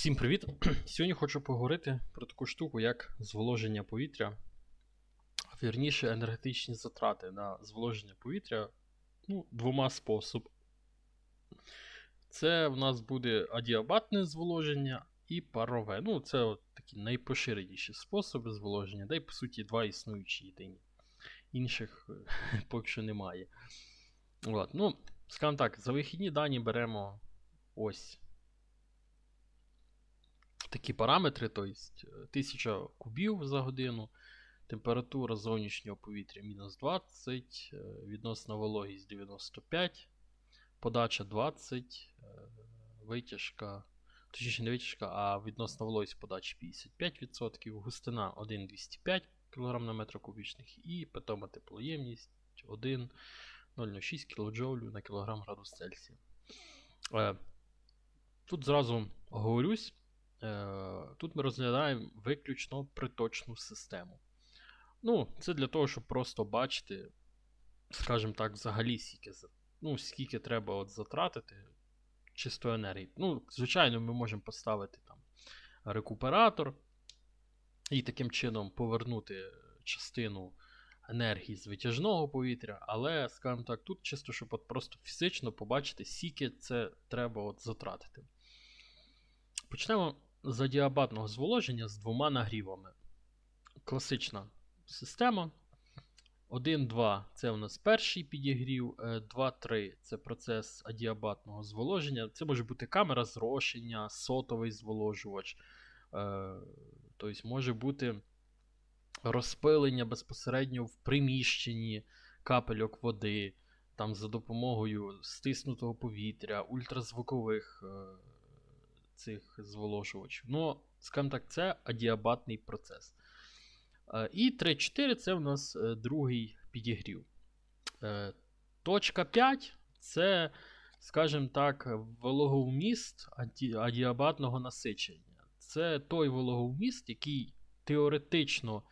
Всім привіт! Сьогодні хочу поговорити про таку штуку, як зволоження повітря. Вірніше, енергетичні затрати на зволоження повітря ну, двома способами. Це в нас буде адіабатне зволоження і парове. Ну, це от такі найпоширеніші способи зволоження, де й по суті два існуючі єдині. Інших е, поки що немає. От, ну, скажімо так, за вихідні дані беремо ось такі параметри, тобто 1000 кубів за годину, температура зовнішнього повітря мінус 20, е, відносна вологість 95, подача 20, е, витяжка, точніше не витяжка, а відносна вологість подачі 55%, густина 1,205 кг на метр кубічних і питома теплоємність 1,006 кДж на кілограм градус Цельсія. Е, Тут зразу оговорюсь, Е, Тут ми розглядаємо виключно приточну систему. Ну, Це для того, щоб просто бачити, скажімо так, взагалі скільки ну, скільки треба от затратити чистої енергії. Ну, Звичайно, ми можемо поставити там рекуператор і таким чином повернути частину енергії з витяжного повітря, але, скажімо так, тут чисто, щоб от просто фізично побачити, скільки це треба от затратити. Почнемо з адіабатного зволоження з двома нагрівами. Класична система. 1-2 це у нас перший підігрів, 2-3 е, це процес адіабатного зволоження. Це може бути камера зрошення, сотовий зволожувач. Е, тобто може бути розпилення безпосередньо в приміщенні капельок води, там за допомогою стиснутого повітря, ультразвукових е, цих зволожувачів. Ну, скажімо так, це адіабатний процес. Е, і 3-4 це у нас е, другий підігрів. Е, точка 5 це, скажімо так, вологовміст адіабатного насичення. Це той вологовміст, який теоретично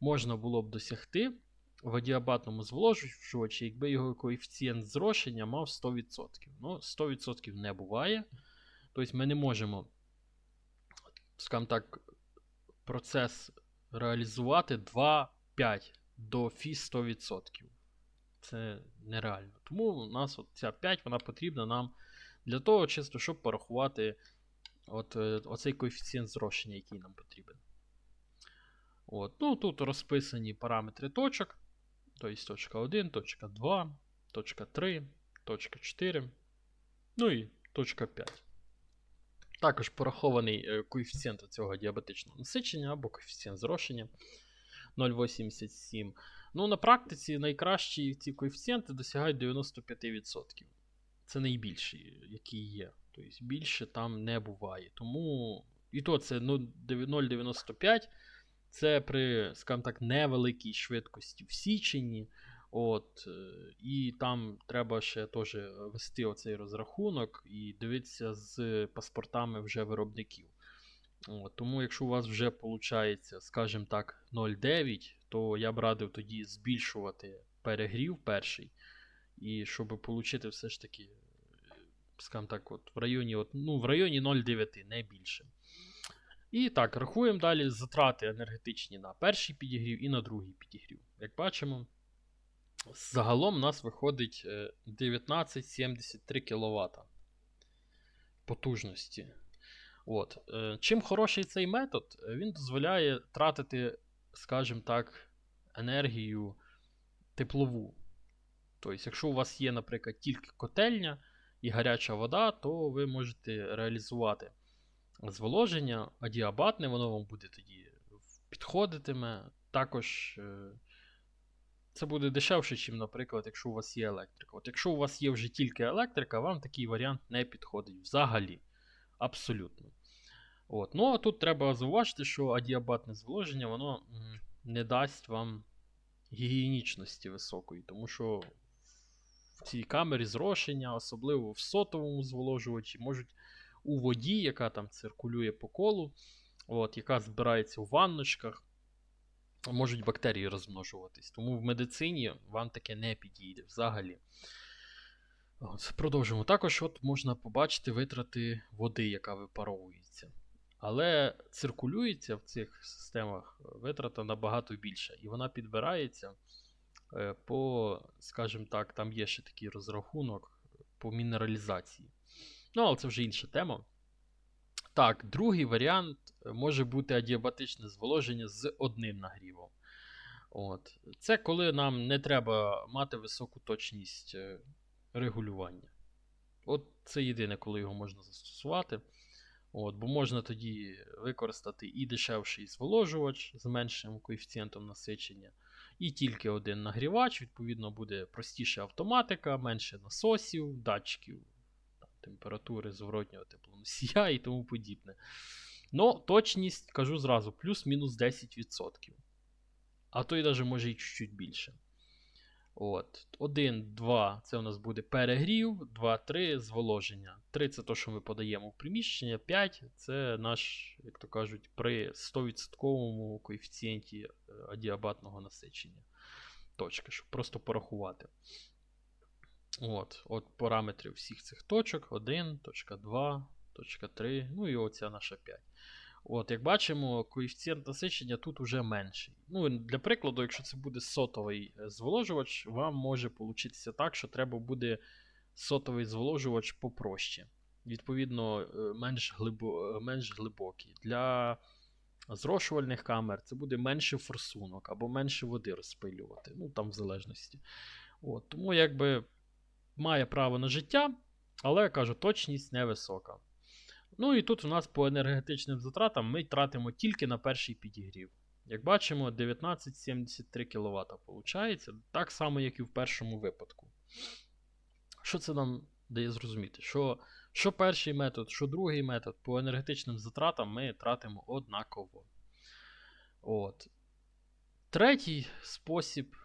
можна було б досягти в адіабатному зволожувачі, якби його коефіцієнт зрошення мав 100%. Ну, 100% не буває. Тобто ми не можемо, скажімо так, процес реалізувати 2-5 до фі 100%. Це нереально. Тому у нас от ця 5 вона потрібна нам для того, чисто, щоб порахувати от, е, оцей коефіцієнт зрощення, який нам потрібен. От. Ну, Тут розписані параметри точок. Тобто точка 1, точка 2, точка 3, точка 4. Ну і точка 5. Також порахований е, коефіцієнт цього діабетичного насичення або коефіцієнт зрошення 0,87. Ну, На практиці найкращі ці коефіцієнти досягають 95%. Це найбільші, які є. Тобто більше там не буває. Тому і то це 0,95. Це при, скажімо так, невеликій швидкості в січенні. От, е, І там треба ще теж вести оцей розрахунок і дивитися з паспортами вже виробників. От, Тому, якщо у вас вже виходить, скажімо так, 0,9, то я б радив тоді збільшувати перегрів перший. І щоб отримати все ж таки, скажімо так, от в районі от, ну, в районі 0,9, не більше. І так, рахуємо далі затрати енергетичні на перший підігрів і на другий підігрів. Як бачимо. Загалом у нас виходить 1973 е, кВт потужності. От. Е, чим хороший цей метод, е, він дозволяє тратити, скажімо так, енергію теплову. Тобто, якщо у вас є, наприклад, тільки котельня і гаряча вода, то ви можете реалізувати зволоження, адіабатне, воно вам буде тоді підходитиме. Також це буде дешевше, ніж, наприклад, якщо у вас є електрика. От Якщо у вас є вже тільки електрика, вам такий варіант не підходить взагалі. Абсолютно. От. Ну, а тут треба зауважити, що адіабатне зволоження воно не дасть вам гігієнічності високої, тому що в цій камері зрошення, особливо в сотовому зволожувачі, можуть у воді, яка там циркулює по колу, от, яка збирається у ванночках можуть бактерії розмножуватись. Тому в медицині вам таке не підійде взагалі. От, Продовжимо. Також от можна побачити витрати води, яка випаровується. Але циркулюється в цих системах витрата набагато більша. І вона підбирається е, по, скажімо так, там є ще такий розрахунок по мінералізації. Ну, але це вже інша тема. Так, другий варіант е, може бути адіабатичне зволоження з одним нагрівом. От. Це коли нам не треба мати високу точність е, регулювання. От це єдине, коли його можна застосувати. От, Бо можна тоді використати і дешевший зволожувач з меншим коефіцієнтом насичення, і тільки один нагрівач, відповідно, буде простіша автоматика, менше насосів, датчиків температури зворотнього теплоносія і тому подібне. Ну, точність, кажу зразу, плюс-мінус 10%. А то й навіть може і чуть-чуть більше. От. 1, 2 це у нас буде перегрів, 2, 3 зволоження. 3 це те, що ми подаємо в приміщення, 5 це наш, як то кажуть, при 100% коефіцієнті е, адіабатного насичення. Точка, щоб просто порахувати. От, от Параметри всіх цих точок: 1, точка 2, точка 3, ну і оця наша 5. От, Як бачимо, коефіцієнт насичення тут уже менший. Ну, Для прикладу, якщо це буде сотовий е, зволожувач, вам може получитися так, що треба буде сотовий зволожувач попроще. Відповідно, е, менш, глибо, е, менш глибокий. Для зрошувальних камер це буде менше форсунок або менше води розпилювати. Ну, там в залежності. От, Тому якби має право на життя, але кажу, точність невисока. Ну і тут у нас по енергетичним затратам ми тратимо тільки на перший підігрів. Як бачимо, 1973 кВт виходить, так само, як і в першому випадку. Що це нам дає зрозуміти? Що що перший метод, що другий метод по енергетичним затратам ми тратимо однаково. От. Третій спосіб,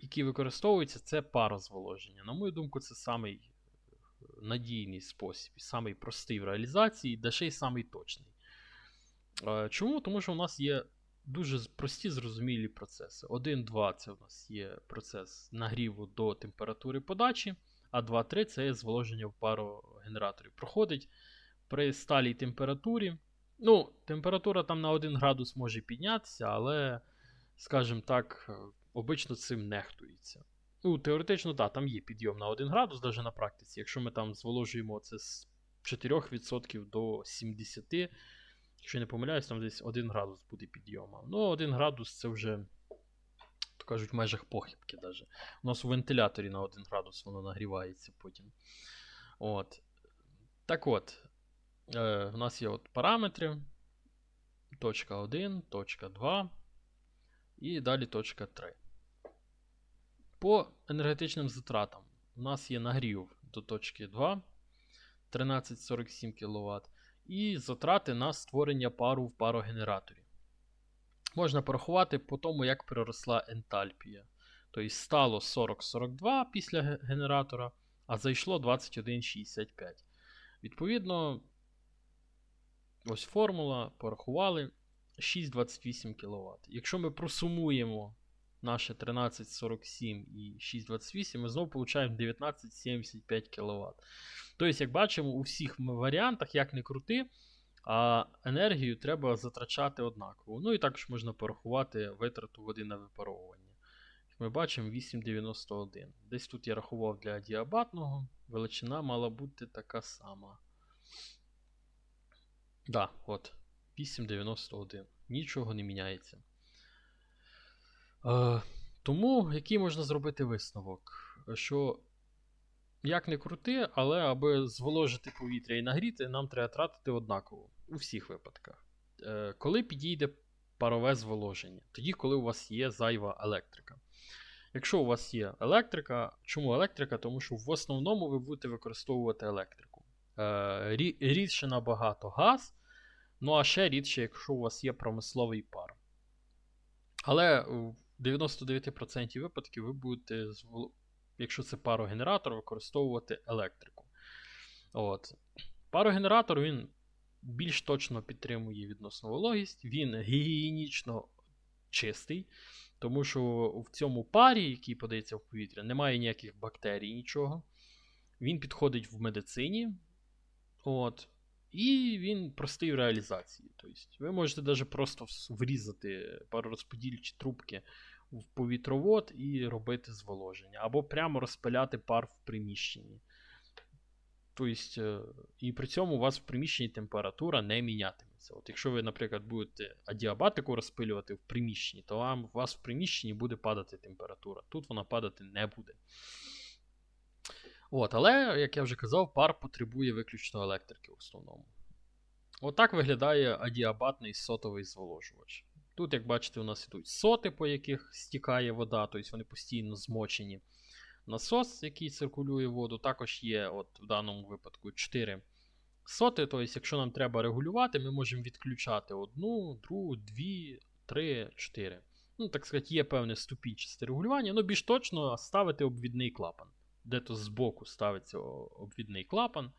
який використовується, це парозволоження. На мою думку, це самий надійний спосіб, самий простий в реалізації, де ще й самий точний. Чому? Тому що у нас є дуже прості зрозумілі процеси. 1-2 це у нас є процес нагріву до температури подачі, а 2-3 це зволоження в пару генераторів. Проходить при сталій температурі. Ну, температура там на 1 градус може піднятися, але, скажімо так, обично цим нехтується. Ну, теоретично, так, там є підйом на 1 градус, навіть на практиці. Якщо ми там зволожуємо це з 4% до 70%, якщо не помиляюсь, там десь 1 градус буде підйома. Ну, 1 градус це вже, то кажуть, в межах похибки. Даже. У нас у вентиляторі на 1 градус воно нагрівається потім. От. Так от, е, у нас є от параметри. Точка 1, точка 2 і далі точка 3. По енергетичним затратам у нас є нагрів до точки 2 1347 кВт. І затрати на створення пару в парогенераторі. Можна порахувати по тому, як приросла ентальпія. Тобто стало 40-42 після генератора, а зайшло 21,65. Відповідно, ось формула, порахували 6,28 кВт. Якщо ми просумуємо наше 1347 і 628, ми знову получаємо 1975 кВт. Тобто, як бачимо, у всіх варіантах, як не крути, а енергію треба затрачати однаково. Ну і також можна порахувати витрату води на випаровування. Як ми бачимо, 8,91. Десь тут я рахував для діабатного, величина мала бути така сама. Да, от, 8,91. Нічого не міняється. Е, тому який можна зробити висновок? Що як не крути, але аби зволожити повітря і нагріти, нам треба тратити однаково у всіх випадках. Е, коли підійде парове зволоження, тоді, коли у вас є зайва електрика. Якщо у вас є електрика, чому електрика? Тому що в основному ви будете використовувати електрику. Е, рідше набагато газ, ну а ще рідше, якщо у вас є промисловий пар. Але 99% випадків ви будете, якщо це парогенератор, використовувати електрику. От. Парогенератор він більш точно підтримує відносну вологість, він гігієнічно чистий, тому що в цьому парі, який подається в повітря, немає ніяких бактерій, нічого. Він підходить в медицині. От. І він простий в реалізації. Тобто ви можете навіть просто врізати паророзподільчі трубки в повітровод і робити зволоження, або прямо розпиляти пар в приміщенні. Тобто, е, і при цьому у вас в приміщенні температура не мінятиметься. От якщо ви, наприклад, будете адіабатику розпилювати в приміщенні, то вам, у вас в приміщенні буде падати температура. Тут вона падати не буде. От, але, як я вже казав, пар потребує виключно електрики в основному. Отак виглядає адіабатний сотовий зволожувач. Тут, як бачите, у нас ідуть соти, по яких стікає вода, тобто вони постійно змочені. Насос, який циркулює воду, також є от в даному випадку 4 соти. Тобто, якщо нам треба регулювати, ми можемо відключати одну, другу, дві, три, чотири. Ну, так сказати, є певне ступінчасте регулювання, але більш точно ставити обвідний клапан. Де-то збоку ставиться обвідний клапан,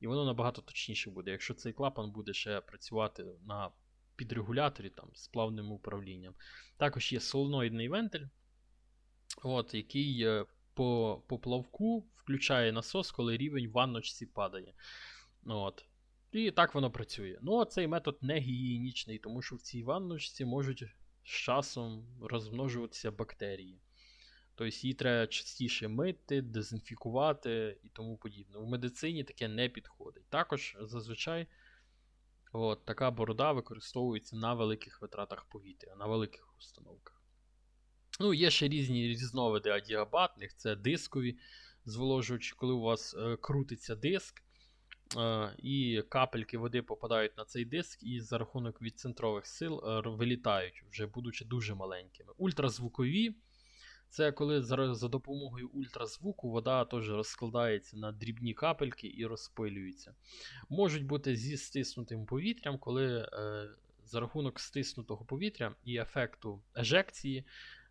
і воно набагато точніше буде, якщо цей клапан буде ще працювати на підрегуляторі там, з плавним управлінням. Також є солноїдний вентиль, от, який е, по, по плавку включає насос, коли рівень в ванночці падає. От. І так воно працює. Ну, цей метод не гігієнічний, тому що в цій ванночці можуть з часом розмножуватися бактерії. Тобто її треба частіше мити, дезінфікувати і тому подібне. У медицині таке не підходить. Також зазвичай от, така борода використовується на великих витратах повітря, на великих установках. Ну, є ще різні різновиди адіабатних, це дискові зволожувачі, коли у вас е, крутиться диск, е, і капельки води попадають на цей диск, і за рахунок відцентрових сил е, вилітають, вже будучи дуже маленькими. Ультразвукові це коли за, допомогою ультразвуку вода теж розкладається на дрібні капельки і розпилюється. Можуть бути зі стиснутим повітрям, коли е, за рахунок стиснутого повітря і ефекту ежекції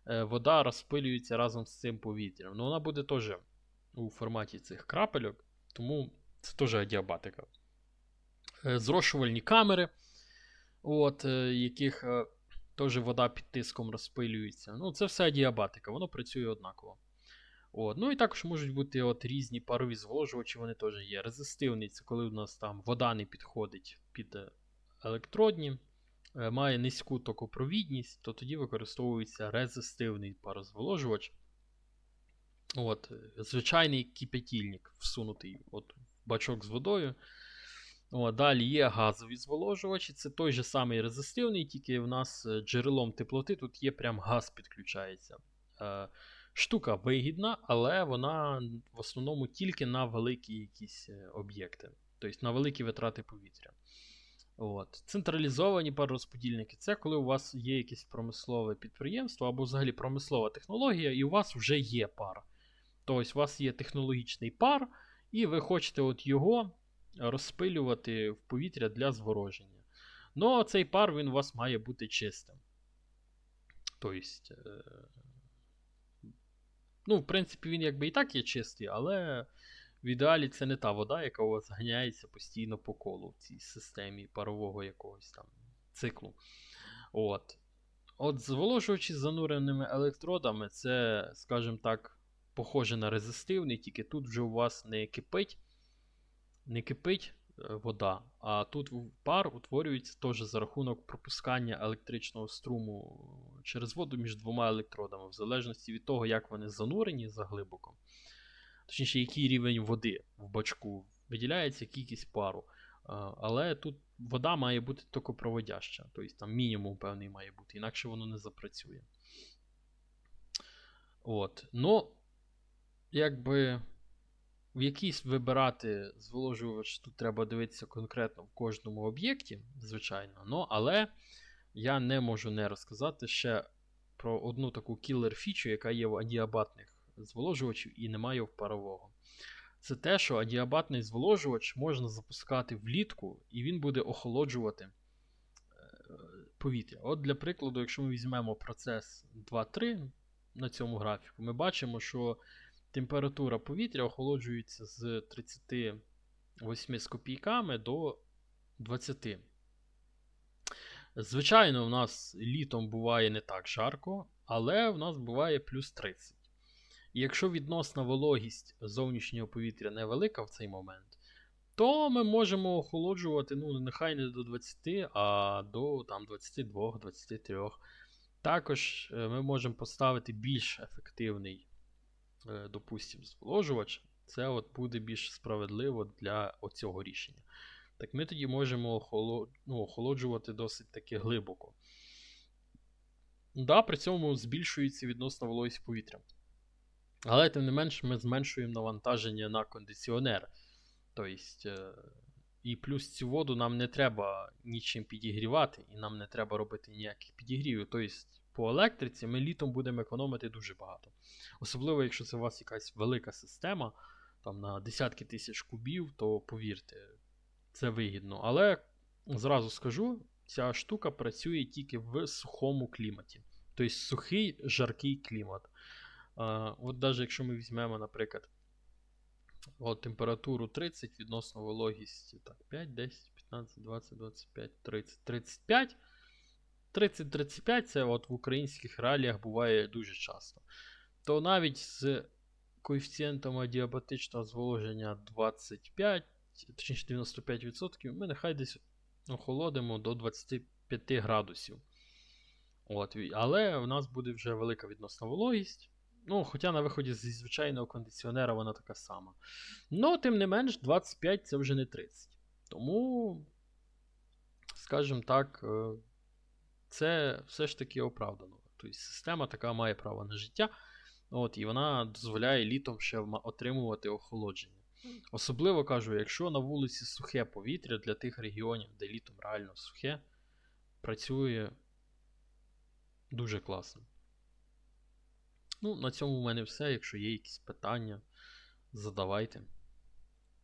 е, вода розпилюється разом з цим повітрям. Ну, вона буде теж у форматі цих крапельок, тому це теж адіабатика. Е, зрошувальні камери, от, яких теж вода під тиском розпилюється. Ну, це все адіабатика, воно працює однаково. От. Ну і також можуть бути от різні парові зволожувачі, вони теж є. Резистивний це коли у нас там вода не підходить під е, електродні, е, має низьку токопровідність, то тоді використовується резистивний парозволожувач. От, е, звичайний кипятильник всунутий от, бачок з водою. От, далі є газові зволожувачі, це той же самий резистивний, тільки в нас е, джерелом теплоти тут є прям газ підключається. Е, штука вигідна, але вона в основному тільки на великі якісь е, об'єкти, тобто на великі витрати повітря. От. Централізовані паророзподільники це коли у вас є якесь промислове підприємство або взагалі промислова технологія, і у вас вже є пар. Тобто у вас є технологічний пар, і ви хочете от його розпилювати в повітря для звороження. Ну, цей пар він у вас має бути чистим. Тобто, е, ну, в принципі, він якби і так є чистий, але в ідеалі це не та вода, яка у вас ганяється постійно по колу в цій системі парового якогось там циклу. От. От зволожувачі з зануреними електродами, це, скажімо так, похоже на резистивний, тільки тут вже у вас не кипить, не кипить е, вода, а тут пар утворюється теж за рахунок пропускання електричного струму через воду між двома електродами, в залежності від того, як вони занурені заглибоко. Точніше, який рівень води в бачку виділяється кількість пару. Але тут вода має бути токопроводяща, тобто там мінімум певний має бути, інакше воно не запрацює. От. Ну, якби в якийсь вибирати зволожувач тут треба дивитися конкретно в кожному об'єкті, звичайно. Ну, але я не можу не розказати ще про одну таку кілер-фічу, яка є в адіабатних зволожувачів і немає в парового. Це те, що адіабатний зволожувач можна запускати влітку, і він буде охолоджувати е, повітря. От для прикладу, якщо ми візьмемо процес 2.3 на цьому графіку, ми бачимо, що температура повітря охолоджується з 38 з копійками до 20. Звичайно, у нас літом буває не так жарко, але в нас буває плюс 30. І якщо відносна вологість зовнішнього повітря невелика в цей момент, то ми можемо охолоджувати, ну, нехай не до 20, а до там, 22-23. Також е, ми можемо поставити більш ефективний, допустимо, зволожувач. Це от буде більш справедливо для оцього рішення. Так ми тоді можемо ну, охолоджувати досить таки глибоко. Да, при цьому збільшується відносно вологість повітря. Але, тим не менш, ми зменшуємо навантаження на кондиціонер. Тобто, е, і плюс цю воду нам не треба нічим підігрівати, і нам не треба робити ніяких підігрівів. Тобто, по електриці ми літом будемо економити дуже багато. Особливо, якщо це у вас якась велика система, там на десятки тисяч кубів, то повірте, це вигідно. Але зразу скажу, ця штука працює тільки в сухому кліматі. Тобто сухий, жаркий клімат. От навіть якщо ми візьмемо, наприклад, от температуру 30 відносно вологість так, 5, 10, 15, 20, 25, 30, 35. 30-35 це от в українських реаліях буває дуже часто. То навіть з коефіцієнтом адіабатичного зволоження 25, точніше 95%, ми нехай десь охолодимо до 25 градусів. От, але в нас буде вже велика відносна вологість. Ну, хоча на виході зі звичайного кондиціонера вона така сама. Ну, тим не менш, 25 це вже не 30. Тому, скажімо так, е, це все ж таки оправдано. Тобто система така має право на життя, от, і вона дозволяє літом ще отримувати охолодження. Особливо кажу, якщо на вулиці сухе повітря для тих регіонів, де літом реально сухе, працює дуже класно. Ну, на цьому в мене все. Якщо є якісь питання, задавайте.